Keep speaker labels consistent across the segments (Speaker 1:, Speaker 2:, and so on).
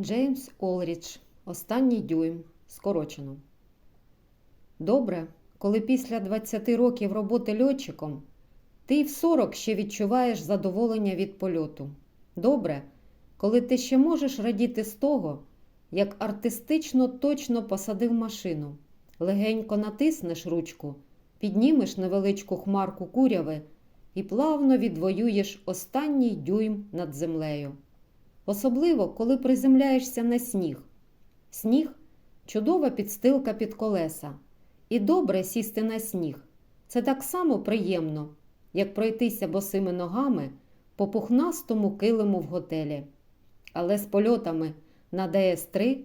Speaker 1: Джеймс Олрідж. Останній дюйм. Скорочено. Добре, коли після 20 років роботи льотчиком ти в 40 ще відчуваєш задоволення від польоту. Добре, коли ти ще можеш радіти з того, як артистично точно посадив машину, легенько натиснеш ручку, піднімеш невеличку хмарку куряви і плавно відвоюєш останній дюйм над землею. Особливо, коли приземляєшся на сніг. Сніг чудова підстилка під колеса. І добре сісти на сніг. Це так само приємно, як пройтися босими ногами по пухнастому килиму в готелі. Але з польотами на ДС-3,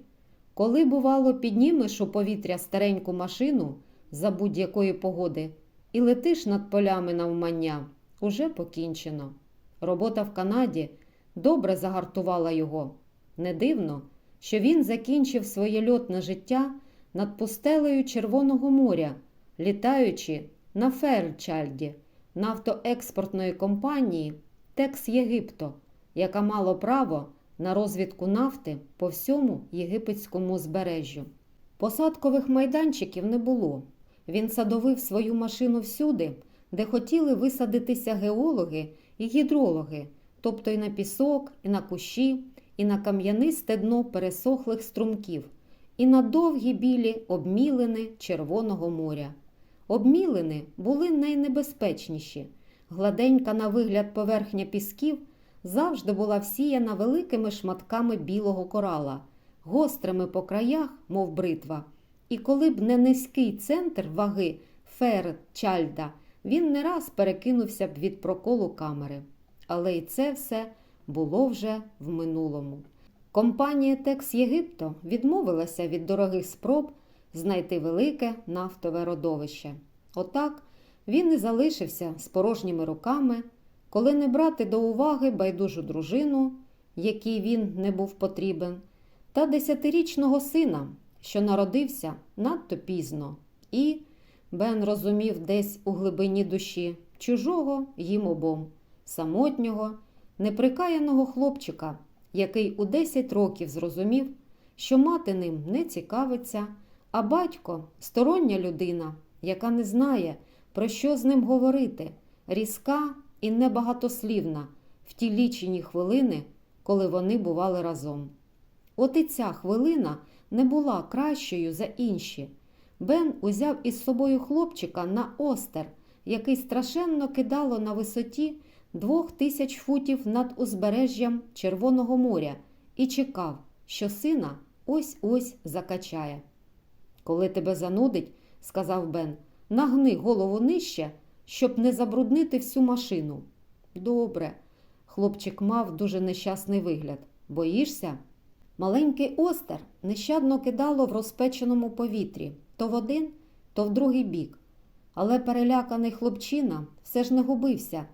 Speaker 1: коли, бувало, піднімеш у повітря стареньку машину за будь-якої погоди і летиш над полями навмання, уже покінчено. Робота в Канаді добре загартувала його. Не дивно, що він закінчив своє льотне життя над пустелею Червоного моря, літаючи на Ферчальді, нафтоекспортної компанії Текс Єгипто, яка мала право на розвідку нафти по всьому єгипетському збережжю. Посадкових майданчиків не було. Він садовив свою машину всюди, де хотіли висадитися геологи і гідрологи, тобто і на пісок, і на кущі, і на кам'янисте дно пересохлих струмків, і на довгі білі обмілини Червоного моря. Обмілини були найнебезпечніші. Гладенька на вигляд поверхня пісків завжди була всіяна великими шматками білого корала, гострими по краях, мов бритва. І коли б не низький центр ваги Ферчальда, він не раз перекинувся б від проколу камери. Але і це все було вже в минулому. Компанія Текс Єгипто відмовилася від дорогих спроб знайти велике нафтове родовище. Отак він і залишився з порожніми руками, коли не брати до уваги байдужу дружину, якій він не був потрібен, та десятирічного сина, що народився надто пізно, і, Бен розумів десь у глибині душі чужого їм обом, самотнього, неприкаяного хлопчика, який у 10 років зрозумів, що мати ним не цікавиться, а батько стороння людина, яка не знає, про що з ним говорити, різка і небагатослівна в ті лічені хвилини, коли вони бували разом. От і ця хвилина не була кращою за інші. Бен узяв із собою хлопчика на остер, який страшенно кидало на висоті двох тисяч футів над узбережжям Червоного моря і чекав, що сина ось-ось закачає. Коли тебе занудить, сказав Бен, нагни голову нижче, щоб не забруднити всю машину. Добре, хлопчик мав дуже нещасний вигляд. Боїшся? Маленький остер нещадно кидало в розпеченому повітрі то в один, то в другий бік. Але переляканий хлопчина все ж не губився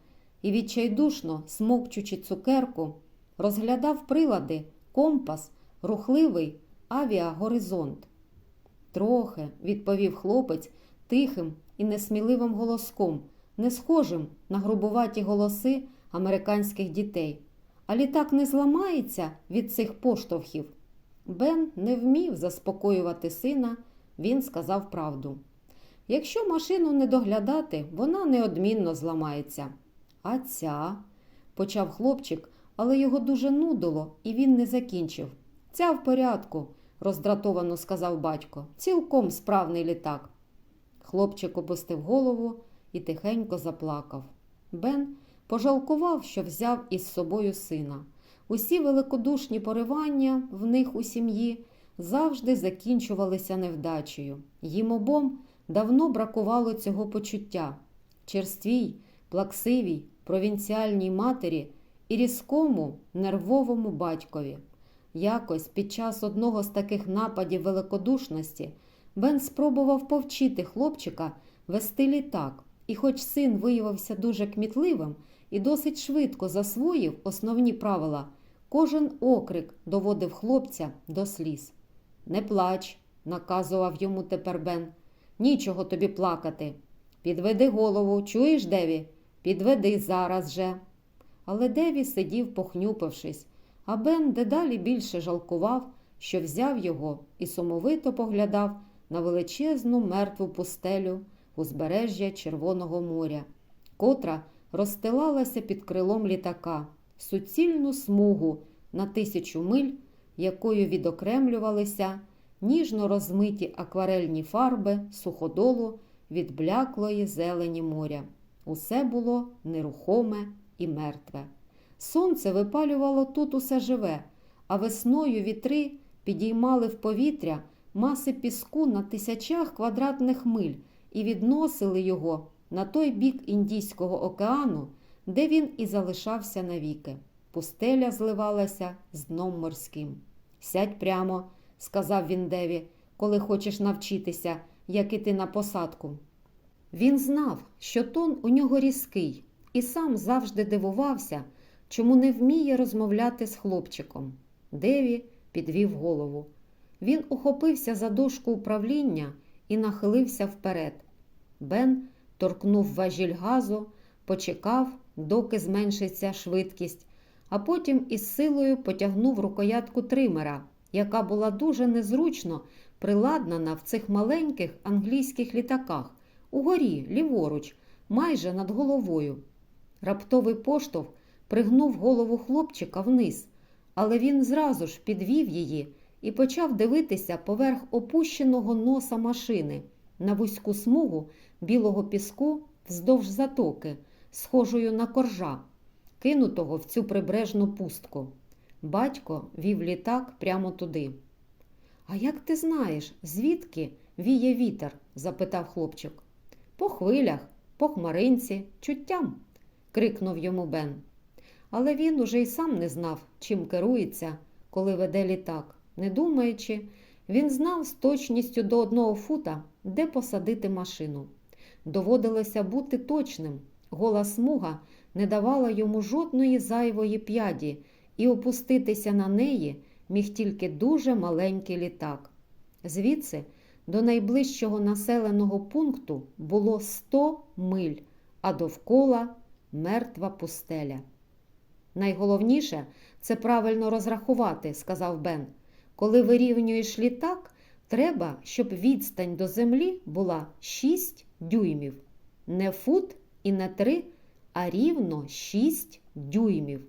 Speaker 1: і, відчайдушно, смокчучи цукерку, розглядав прилади, компас, рухливий авіагоризонт. Трохи, відповів хлопець тихим і несміливим голоском, не схожим на грубуваті голоси американських дітей. А літак не зламається від цих поштовхів. Бен не вмів заспокоювати сина, він сказав правду. Якщо машину не доглядати, вона неодмінно зламається. А ця, почав хлопчик, але його дуже нудило, і він не закінчив. Ця в порядку, роздратовано сказав батько. Цілком справний літак. Хлопчик опустив голову і тихенько заплакав. Бен пожалкував, що взяв із собою сина. Усі великодушні поривання в них у сім'ї завжди закінчувалися невдачею. Їм обом давно бракувало цього почуття. Черствій, плаксивій, провінціальній матері і різкому, нервовому батькові. Якось під час одного з таких нападів великодушності Бен спробував повчити хлопчика вести літак, і, хоч син виявився дуже кмітливим і досить швидко засвоїв основні правила, кожен окрик доводив хлопця до сліз. Не плач, наказував йому тепер Бен. Нічого тобі плакати. Підведи голову, чуєш, Деві? Підведи зараз же. Але Деві сидів, похнюпившись, А Бен дедалі більше жалкував, що взяв його і сумовито поглядав на величезну мертву пустелю узбережжя Червоного моря, котра розстилалася під крилом літака, суцільну смугу на тисячу миль, якою відокремлювалися ніжно розмиті акварельні фарби суходолу від бляклої зелені моря. Усе було нерухоме і мертве. Сонце випалювало тут усе живе, а весною вітри підіймали в повітря маси піску на тисячах квадратних миль і відносили його на той бік Індійського океану, де він і залишався навіки. Пустеля зливалася з дном морським. Сядь прямо, сказав він Деві, коли хочеш навчитися, як іти на посадку. Він знав, що тон у нього різкий, і сам завжди дивувався, чому не вміє розмовляти з хлопчиком. Деві підвів голову. Він ухопився за дошку управління і нахилився вперед. Бен торкнув важіль газу, почекав, доки зменшиться швидкість, а потім із силою потягнув рукоятку тримера, яка була дуже незручно приладнана в цих маленьких англійських літаках, угорі, ліворуч, майже над головою. Раптовий поштовх пригнув голову хлопчика вниз, але він зразу ж підвів її і почав дивитися поверх опущеного носа машини на вузьку смугу білого піску вздовж затоки, схожою на коржа, кинутого в цю прибережну пустку. Батько вів літак прямо туди. А як ти знаєш, звідки віє вітер? запитав хлопчик. По хвилях, по хмаринці, чуттям, крикнув йому Бен. Але він уже й сам не знав, чим керується, коли веде літак. Не думаючи, він знав з точністю до одного фута, де посадити машину. Доводилося бути точним. Гола смуга не давала йому жодної зайвої п'яді, і опуститися на неї міг тільки дуже маленький літак. Звідси до найближчого населеного пункту було 100 миль, а довкола мертва пустеля. Найголовніше це правильно розрахувати, сказав Бен. Коли вирівнюєш літак, треба, щоб відстань до землі була 6 дюймів. Не фут і не 3, а рівно 6 дюймів.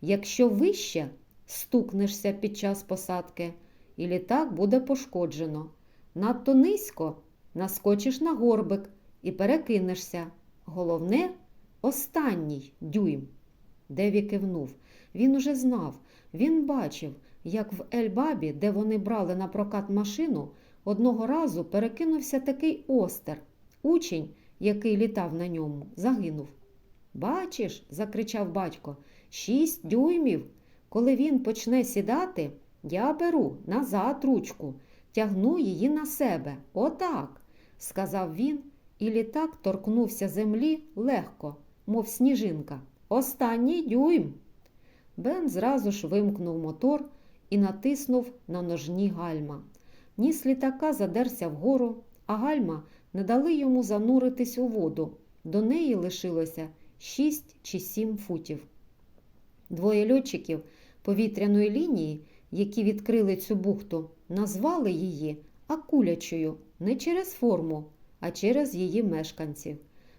Speaker 1: Якщо вище стукнешся під час посадки, і літак буде пошкоджено. Надто низько наскочиш на горбик і перекинешся. Головне останній дюйм. Деві кивнув. Він уже знав, він бачив, як в Ельбабі, де вони брали на прокат машину, одного разу перекинувся такий остер. Учень, який літав на ньому, загинув. Бачиш, закричав батько, шість дюймів. Коли він почне сідати, я беру назад ручку, тягну її на себе. Отак, сказав він, і літак торкнувся землі легко, мов сніжинка. Останній дюйм. Бен зразу ж вимкнув мотор і натиснув на ножні гальма. Ніс літака задерся вгору, а гальма не дали йому зануритись у воду. До неї лишилося шість чи сім футів. Двоє льотчиків повітряної лінії, які відкрили цю бухту, назвали її акулячою не через форму, а через її мешканців.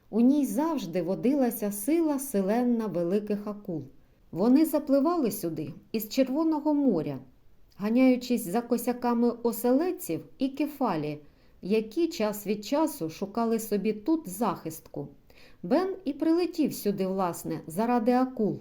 Speaker 1: У ній завжди водилася сила селенна великих акул. Вони запливали сюди із Червоного моря, ганяючись за косяками оселедців і кефалі, які час від часу шукали собі тут захистку. Бен і прилетів сюди, власне, заради акул.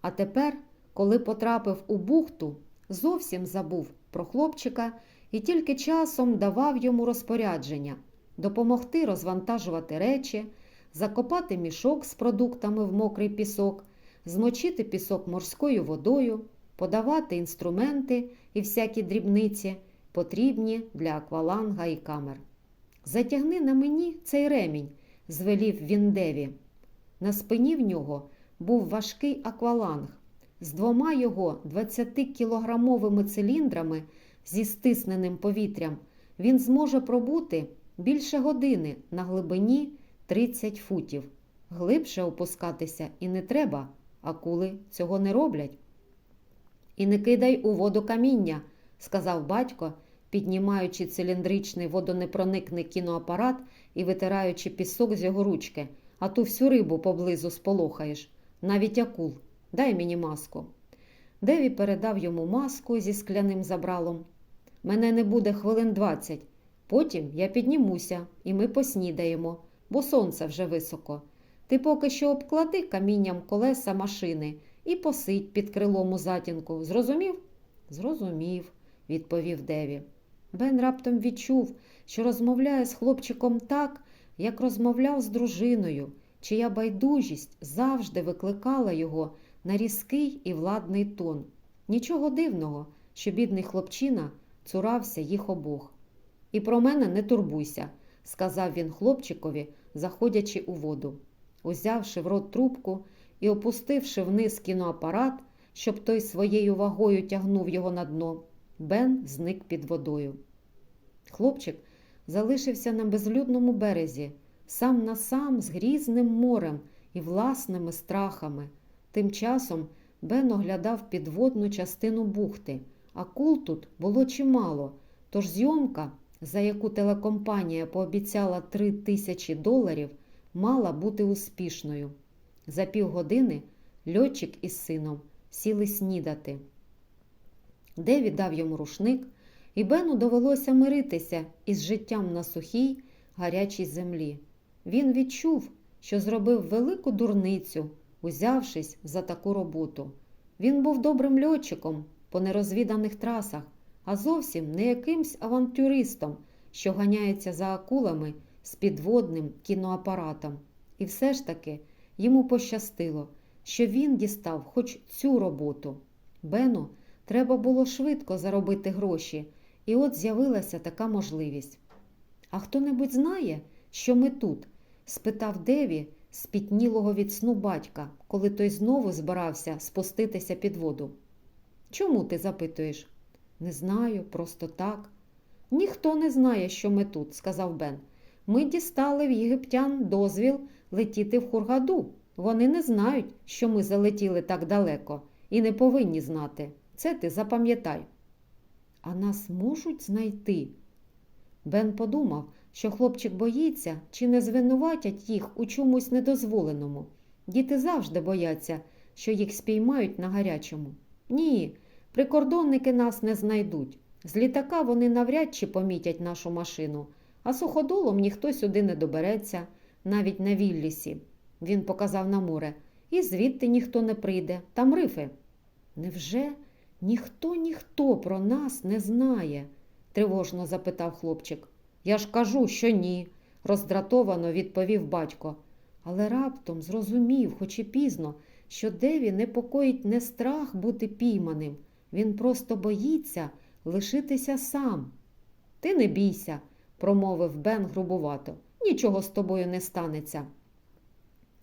Speaker 1: А тепер, коли потрапив у бухту, зовсім забув про хлопчика і тільки часом давав йому розпорядження допомогти розвантажувати речі, закопати мішок з продуктами в мокрий пісок, змочити пісок морською водою, подавати інструменти і всякі дрібниці, потрібні для акваланга і камер. Затягни на мені цей ремінь, звелів він Деві. На спині в нього був важкий акваланг. З двома його 20-кілограмовими циліндрами зі стисненим повітрям він зможе пробути більше години на глибині 30 футів. Глибше опускатися і не треба, акули цього не роблять. І не кидай у воду каміння, сказав батько, піднімаючи циліндричний водонепроникний кіноапарат і витираючи пісок з його ручки, а ту всю рибу поблизу сполохаєш, навіть акул. Дай мені маску. Деві передав йому маску зі скляним забралом. Мене не буде хвилин двадцять. Потім я піднімуся, і ми поснідаємо, бо сонце вже високо. Ти поки що обклади камінням колеса машини і посидь під крилом у затінку. Зрозумів? Зрозумів, відповів Деві. Бен раптом відчув, що розмовляє з хлопчиком так, як розмовляв з дружиною, чия байдужість завжди викликала його на різкий і владний тон. Нічого дивного, що бідний хлопчина цурався їх обох. І про мене не турбуйся, сказав він хлопчикові, заходячи у воду. Узявши в рот трубку і опустивши вниз кіноапарат, щоб той своєю вагою тягнув його на дно, Бен зник під водою. Хлопчик залишився на безлюдному березі, сам на сам з грізним морем і власними страхами. Тим часом Бен оглядав підводну частину бухти, а кул тут було чимало, тож зйомка, за яку телекомпанія пообіцяла три тисячі доларів, мала бути успішною. За півгодини льотчик із сином сіли снідати. Деві дав йому рушник, і Бену довелося миритися із життям на сухій, гарячій землі. Він відчув, що зробив велику дурницю, узявшись за таку роботу. Він був добрим льотчиком по нерозвіданих трасах, а зовсім не якимсь авантюристом, що ганяється за акулами з підводним кіноапаратом. І все ж таки йому пощастило, що він дістав хоч цю роботу. Бену треба було швидко заробити гроші, і от з'явилася така можливість. А хто-небудь знає, що ми тут? спитав Деві спітнілого від сну батька, коли той знову збирався спуститися під воду. Чому ти запитуєш? Не знаю, просто так. Ніхто не знає, що ми тут, сказав Бен. Ми дістали в єгиптян дозвіл летіти в Хургаду. Вони не знають, що ми залетіли так далеко, і не повинні знати. Це ти запам'ятай. А нас можуть знайти. Бен подумав, що хлопчик боїться чи не звинуватять їх у чомусь недозволеному. Діти завжди бояться, що їх спіймають на гарячому. Ні, прикордонники нас не знайдуть. З літака вони навряд чи помітять нашу машину, а суходолом ніхто сюди не добереться, навіть на Віллісі. Він показав на море. І звідти ніхто не прийде, там рифи. Невже ніхто ніхто про нас не знає? тривожно запитав хлопчик. Я ж кажу, що ні, роздратовано відповів батько. Але раптом зрозумів, хоч і пізно, що Деві непокоїть не страх бути пійманим, він просто боїться лишитися сам. Ти не бійся, промовив Бен грубувато. Нічого з тобою не станеться.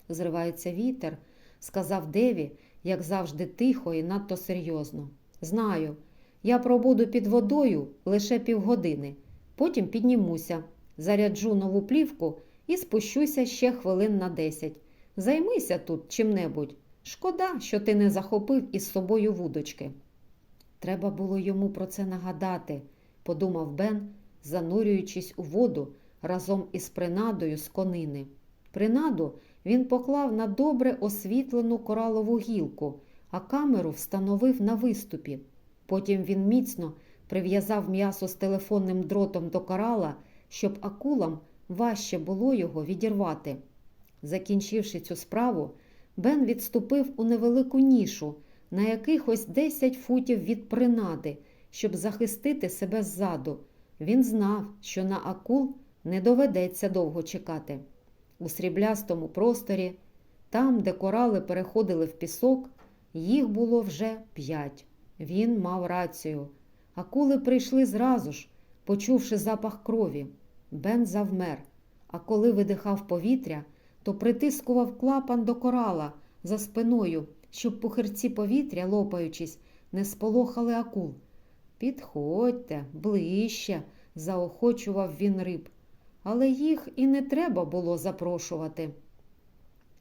Speaker 1: Зривається вітер, сказав Деві, як завжди, тихо і надто серйозно. Знаю, я пробуду під водою лише півгодини, потім піднімуся, заряджу нову плівку і спущуся ще хвилин на десять. Займися тут чим-небудь. Шкода, що ти не захопив із собою вудочки. Треба було йому про це нагадати, подумав Бен, занурюючись у воду разом із принадою з конини. Принаду він поклав на добре освітлену коралову гілку, а камеру встановив на виступі. Потім він міцно прив'язав м'ясо з телефонним дротом до корала, щоб акулам важче було його відірвати. Закінчивши цю справу, Бен відступив у невелику нішу на якихось 10 футів від принади, щоб захистити себе ззаду. Він знав, що на акул не доведеться довго чекати. У сріблястому просторі, там, де корали переходили в пісок, їх було вже п'ять. Він мав рацію. Акули прийшли зразу ж, почувши запах крові. Бен завмер, а коли видихав повітря, то притискував клапан до корала за спиною, щоб пухирці повітря, лопаючись, не сполохали акул. Підходьте, ближче, заохочував він риб, але їх і не треба було запрошувати.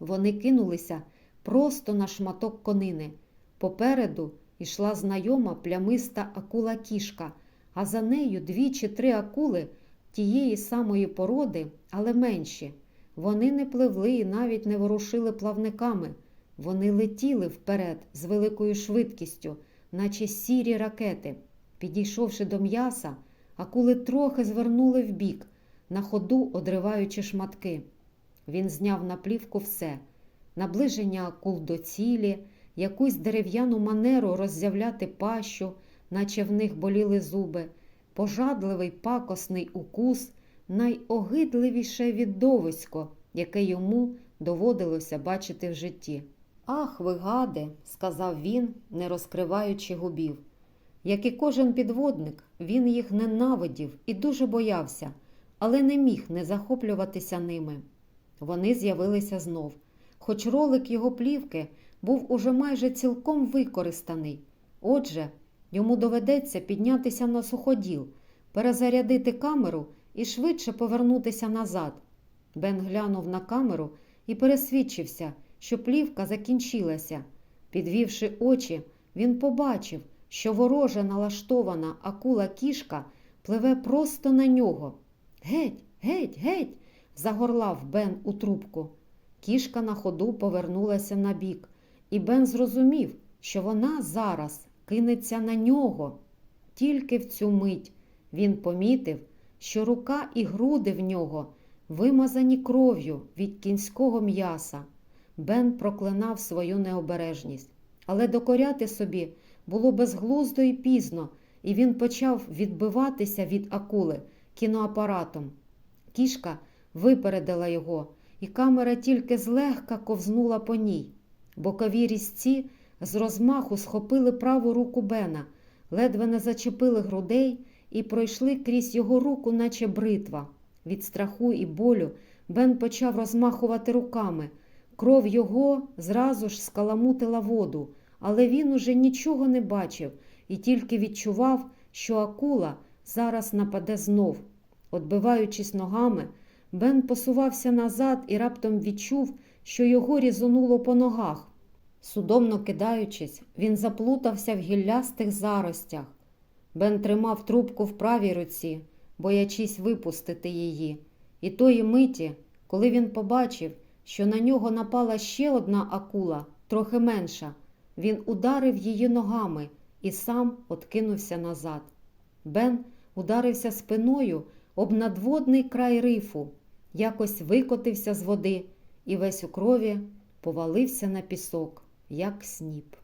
Speaker 1: Вони кинулися просто на шматок конини. Попереду ішла знайома плямиста акула кішка, а за нею дві чи три акули тієї самої породи, але менші. Вони не пливли і навіть не ворушили плавниками. Вони летіли вперед з великою швидкістю, наче сірі ракети. Підійшовши до м'яса, акули трохи звернули вбік, на ходу одриваючи шматки. Він зняв на плівку все наближення акул до цілі, якусь дерев'яну манеру роззявляти пащу, наче в них боліли зуби, пожадливий пакосний укус, найогидливіше віддовисько, яке йому доводилося бачити в житті. Ах, ви гади, сказав він, не розкриваючи губів. Як і кожен підводник, він їх ненавидів і дуже боявся, але не міг не захоплюватися ними. Вони з'явилися знов, хоч ролик його плівки був уже майже цілком використаний. Отже, йому доведеться піднятися на суходіл, перезарядити камеру і швидше повернутися назад. Бен глянув на камеру і пересвідчився, що плівка закінчилася. Підвівши очі, він побачив, що вороже налаштована акула кішка пливе просто на нього. Геть, геть, геть. загорлав Бен у трубку. Кішка на ходу повернулася на бік, і Бен зрозумів, що вона зараз кинеться на нього. Тільки в цю мить він помітив, що рука і груди в нього вимазані кров'ю від кінського м'яса. Бен проклинав свою необережність, але докоряти собі було безглуздо і пізно, і він почав відбиватися від акули кіноапаратом. Кішка випередила його, і камера тільки злегка ковзнула по ній. Бокові різці з розмаху схопили праву руку Бена, ледве не зачепили грудей і пройшли крізь його руку, наче бритва. Від страху і болю Бен почав розмахувати руками. Кров його зразу ж скаламутила воду, але він уже нічого не бачив і тільки відчував, що акула зараз нападе знов. Отбиваючись ногами, Бен посувався назад і раптом відчув, що його різонуло по ногах. Судомно кидаючись, він заплутався в гіллястих заростях. Бен тримав трубку в правій руці, боячись випустити її. І тої миті, коли він побачив, що на нього напала ще одна акула, трохи менша, він ударив її ногами і сам откинувся назад. Бен ударився спиною об надводний край рифу, якось викотився з води і весь у крові повалився на пісок, як сніп.